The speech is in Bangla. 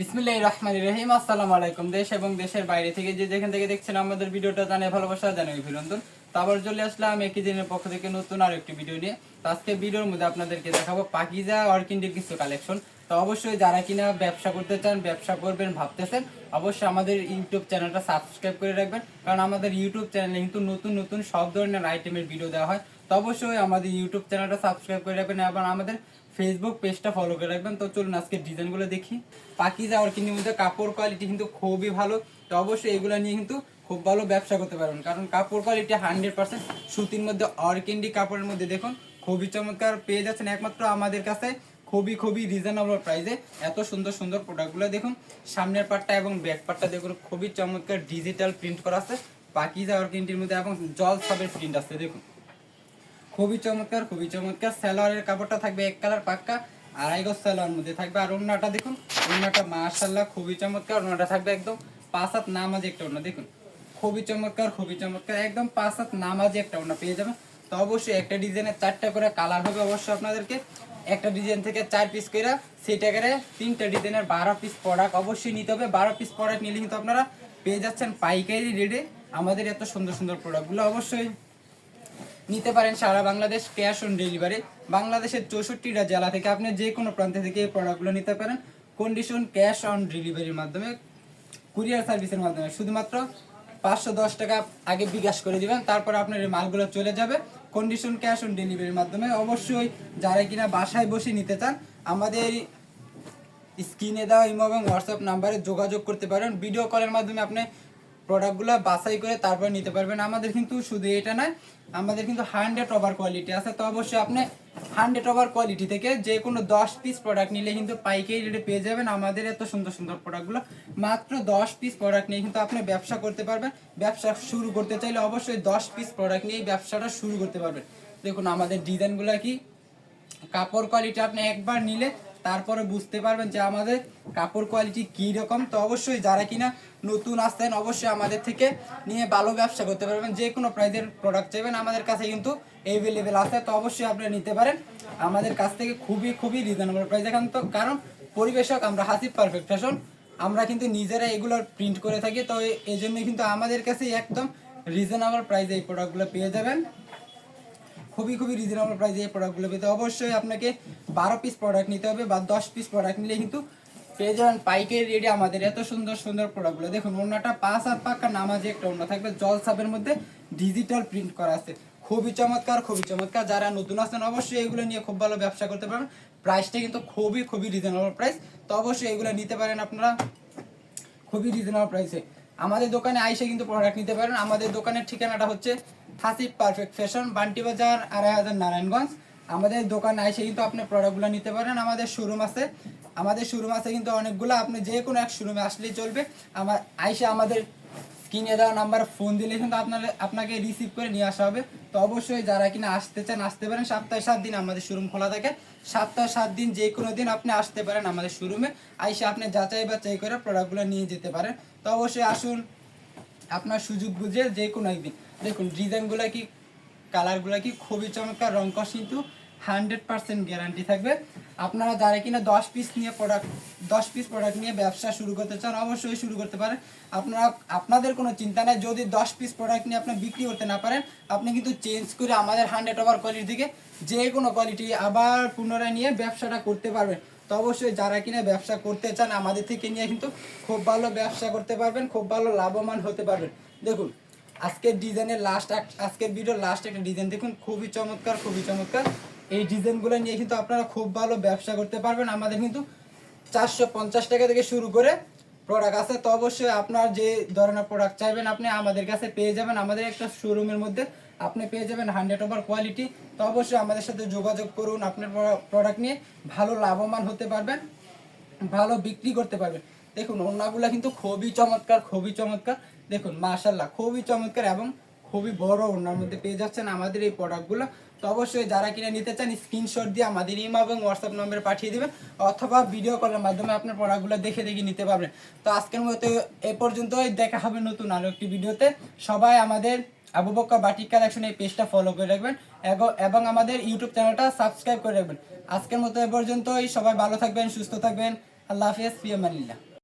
বিসমিল্লাহ রহমান রহিম, আসসালামু আলাইকুম দেশ এবং দেশের বাইরে থেকে যে যেখান থেকে দেখছেন আমাদের ভিডিওটা জানে ভালোবাসা জানাই অভিনন্দন। তো আবার চলে আসলাম একই দিনের পক্ষ থেকে নতুন আর একটি ভিডিও নিয়ে। তো আজকে ভিডিওর মধ্যে আপনাদেরকে দেখাবো পাকিজা অর্কিন্ডের কিছু কালেকশন। তো অবশ্যই যারা কিনা ব্যবসা করতে চান, ব্যবসা করবেন, ভাবতেছেন, অবশ্যই আমাদের ইউটিউব চ্যানেলটা সাবস্ক্রাইব করে রাখবেন। কারণ আমাদের ইউটিউব চ্যানেলে কিন্তু নতুন নতুন সব ধরনের আইটেমের ভিডিও দেওয়া হয়। তো অবশ্যই আমাদের ইউটিউব চ্যানেলটা সাবস্ক্রাইব করে রাখবেন এবং আমাদের ফেসবুক পেজটা ফলো করে রাখবেন। তো চলুন আজকে ডিজাইনগুলো দেখি। পাকি যাওয়ার কিন্তু মধ্যে কাপড় কোয়ালিটি কিন্তু খুবই ভালো। তো অবশ্যই এগুলো নিয়ে কিন্তু খুব ভালো ব্যবসা করতে পারবেন। কারণ কাপড় কোয়ালিটি হান্ড্রেড পার্সেন্ট সুতির মধ্যে অর্কেন্ডি কাপড়ের মধ্যে দেখুন, খুবই চমৎকার পেয়ে যাচ্ছেন একমাত্র আমাদের কাছে খুবই খুবই রিজনেবল প্রাইসে এত সুন্দর সুন্দর প্রোডাক্টগুলো দেখুন, সামনের পাটটা এবং ব্যাক পাটটা দেখুন, খুবই চমৎকার ডিজিটাল প্রিন্ট করা আছে। পাকি যাওয়ার কিনটির মধ্যে এবং জল সাবের প্রিন্ট আছে, দেখুন। খুবই চমৎকার খুবই চমৎকার। সালোয়ারের কাপড়টা থাকবে এক কালার পাক্কা, আড়াই গজ সালোয়ার মধ্যে থাকবে। আর ওড়নাটা দেখুন, ওড়নাটা মাশাল্লাহ খুবই চমৎকার, ওড়নাটা থাকবে একদম পাঁচ হাত নামাজি একটা ওড়না, দেখুন। খুবই চমৎকার খুবই চমৎকার, একদম পাঁচ হাত নামাজি একটা ওড়না পেয়ে যাবেন। তো অবশ্যই একটা ডিজাইনের চারটা করে কালার হবে অবশ্যই আপনাদেরকে। একটা ডিজাইন থেকে চার পিস করে সেটা করে তিনটা ডিজাইনের বারো পিস প্রোডাক্ট অবশ্যই নিতে হবে। বারো পিস প্রোডাক্ট নিলে কিন্তু আপনারা পেয়ে যাচ্ছেন পাইকারি রেটে আমাদের এত সুন্দর সুন্দর প্রোডাক্টগুলো অবশ্যই নিতে পারেন সারা বাংলাদেশ ক্যাশ অন ডেলিভারি। বাংলাদেশের চৌষট্টিটা জেলা থেকে আপনি যে কোনো প্রান্ত থেকে এই প্রোডাক্টগুলো নিতে পারেন। কন্ডিশন ক্যাশ অন ডেলিভারির মাধ্যমে কুরিয়ার সার্ভিসের মাধ্যমে। শুধুমাত্র পাঁচশো দশ টাকা আগে বিকাশ করে দিবেন, তারপর আপনার এই মালগুলো চলে যাবে। কন্ডিশন ক্যাশ অন ডেলিভারির মাধ্যমে অবশ্যই যারা কিনা বাসায় বসে নিতে চান, আমাদের স্ক্রিনে দেওয়া ইমো এবং হোয়াটসঅ্যাপ নাম্বারে যোগাযোগ করতে পারেন। ভিডিও কলের মাধ্যমে আপনি প্রোডাক্টগুলো বাছাই করে তারপর নিতে পারবেন। আমাদের কিন্তু শুধু এটা নয়, আমাদের কিন্তু হান্ড্রেড ওভার কোয়ালিটি আছে। তো অবশ্যই আপনি হান্ড্রেড ওভার কোয়ালিটি থেকে যে কোনো দশ পিস প্রোডাক্ট নিলে কিন্তু পাইকারি রেটে পেয়ে যাবেন আমাদের এত সুন্দর সুন্দর প্রোডাক্টগুলো মাত্র দশ পিস প্রোডাক্ট নিয়ে কিন্তু আপনি ব্যবসা করতে পারবেন। ব্যবসা শুরু করতে চাইলে অবশ্যই দশ পিস প্রোডাক্ট নিয়েই ব্যবসাটা শুরু করতে পারবেন। দেখুন আমাদের ডিজাইনগুলো কি? কাপড় কোয়ালিটি আপনি একবার নিলে তারপরে বুঝতে পারবেন যে আমাদের কাপড় কোয়ালিটি কী রকম তো অবশ্যই যারা কিনা নতুন আসছেন, অবশ্যই আমাদের থেকে নিয়ে ভালো ব্যবসা করতে পারবেন। যে কোনো প্রাইজের প্রোডাক্ট চাইবেন, আমাদের কাছে কিন্তু অ্যাভেলেবেল আছে। তো অবশ্যই আপনারা নিতে পারেন। আমাদের কাছ থেকে খুবই খুবই রিজনেবল প্রাইস এখন তো। কারণ পরিবেশক, আমরা হাসিব পারফেক্ট ফ্যাশন আমরা কিন্তু নিজেরা এগুলো প্রিন্ট করে থাকি। তো এই জন্য কিন্তু আমাদের কাছে একদম রিজনেবল প্রাইসে এই প্রোডাক্টগুলো পেয়ে যাবেন। খুবই খুবই রিজনেবল প্রাইসে এই প্রোডাক্টগুলো পেতে। অবশ্যই আপনাকে বারো পিস প্রোডাক্ট নিতে হবে বা দশ পিস প্রোডাক্ট নিলে কিন্তু পেয়ে যাবেন পাইকারি রেডি আমাদের এত সুন্দর সুন্দর প্রোডাক্টগুলো দেখুন ওনাটা পাঁচ হাত পাক্কা নামাজে একটা ওনা থাকবে, জল সাপের মধ্যে ডিজিটাল প্রিন্ট করা আছে। খুবই চমৎকার খুবই চমৎকার। যারা নতুন আছেন অবশ্যই এগুলো নিয়ে খুব ভালো ব্যবসা করতে পারেন প্রাইসটা কিন্তু খুবই খুবই রিজনেবল প্রাইস তো অবশ্যই এগুলো নিতে পারেন আপনারা। খুবই রিজনেবল প্রাইসে আমাদের দোকানে আইসে কিন্তু প্রোডাক্ট নিতে পারেন। আমাদের দোকানের ঠিকানাটা হচ্ছে হাসিব পারফেক্ট ফ্যাশন বান্টি বাজার আড়াই হাজার নারায়ণগঞ্জ। আমাদের দোকানে আইসে কিন্তু আপনি প্রোডাক্টগুলো নিতে পারেন। আমাদের শোরুম আছে। আমাদের শোরুম আছে কিন্তু অনেকগুলো। আপনি যে কোনো এক শোরুমে আসলেই চলবে। আমার, আইসে আমাদের স্ক্রিনে দেওয়া নাম্বার ফোন দিলে কিন্তু আপনার, আপনাকে রিসিভ করে নিয়ে আসা হবে। তো অবশ্যই যারা কিনা আসতে চান, আসতে পারেন। সপ্তাহে সাত দিন আমাদের শোরুম খোলা থাকে। সপ্তাহে সাত দিন যে কোনো দিন আপনি আসতে পারেন আমাদের শোরুমে আইসে আপনি যাচাই বাছাই করে প্রোডাক্টগুলো নিয়ে যেতে পারেন। তো অবশ্যই আসুন। আপনার সুযোগ বুঝে যে কোনো একদিন। দেখুন, ডিজাইনগুলো কি, কালারগুলো কি, খুবই চমৎকার, রং কস কিন্তু হান্ড্রেড পার্সেন্ট গ্যারান্টি থাকবে। আপনারা যারা কিনা দশ পিস নিয়ে প্রোডাক্ট দশ পিস প্রোডাক্ট নিয়ে ব্যবসা শুরু করতে চান, অবশ্যই শুরু করতে পারেন। আপনারা, আপনাদের কোনো চিন্তা নেই, যদি দশ পিস প্রোডাক্ট নিয়ে আপনি বিক্রি করতে না পারেন, আপনি কিন্তু চেঞ্জ করে আমাদের হান্ড্রেড ওভার কোয়ালিটি থেকে যে কোনো কোয়ালিটি আবার পুনরায় নিয়ে ব্যবসাটা করতে পারবেন। তো অবশ্যই যারা কিনা ব্যবসা করতে চান, আমাদের থেকে নিয়ে কিন্তু খুব ভালো ব্যবসা করতে পারবেন, খুব ভালো লাভবান হতে পারবেন। দেখুন, আজকের ডিজাইনের লাস্ট আজকের ভিডিও লাস্ট একটা ডিজাইন দেখুন, খুবই চমৎকার খুবই চমৎকার। এই ডিজাইনগুলো নিয়ে কিন্তু আপনারা খুব ভালো ব্যবসা করতে পারবেন। আমাদের কিন্তু চারশো পঞ্চাশ টাকা থেকে শুরু করে প্রোডাক্ট আছে। তো অবশ্যই আপনার যে ধরনের প্রোডাক্ট চাইবেন, আপনি আমাদের কাছে পেয়ে যাবেন। আমাদের একটা শোরুমের মধ্যে আপনি পেয়ে যাবেন হান্ড্রেড ওভার কোয়ালিটি তো অবশ্যই আমাদের সাথে যোগাযোগ করুন আপনার প্রোডাক্ট নিয়ে। ভালো লাভবান হতে পারবেন, ভালো বিক্রি করতে পারবেন। দেখুন, ওড়নাগুলো কিন্তু খুবই চমৎকার খুবই চমৎকার। দেখুন মাশাল্লাহ খুবই চমৎকার এবং খুবই বড় ওনার মধ্যে পেয়ে যাচ্ছেন আমাদের এই প্রোডাক্টগুলো তো অবশ্যই যারা কিনে নিতে চান স্ক্রিনশট দিয়ে আমাদের ইমো এবং হোয়াটসঅ্যাপ নম্বরে পাঠিয়ে দেবেন, অথবা ভিডিও কলের মাধ্যমে আপনার প্রোডাক্টগুলো দেখে দেখে নিতে পারবেন। তো আজকের মতো এ পর্যন্তই, দেখা হবে নতুন আরও একটি ভিডিওতে সবাই আমাদের আবু বক্কা বাটিক কালেকশন এই পেজটা ফলো করে রাখবেন। এবং- আমাদের ইউটিউব চ্যানেলটা সাবস্ক্রাইব করে রাখবেন। আজকের মতো এ পর্যন্তই। সবাই ভালো থাকবেন, সুস্থ থাকবেন। আল্লাহ হাফিজ ফিয়ামানিল্লাহ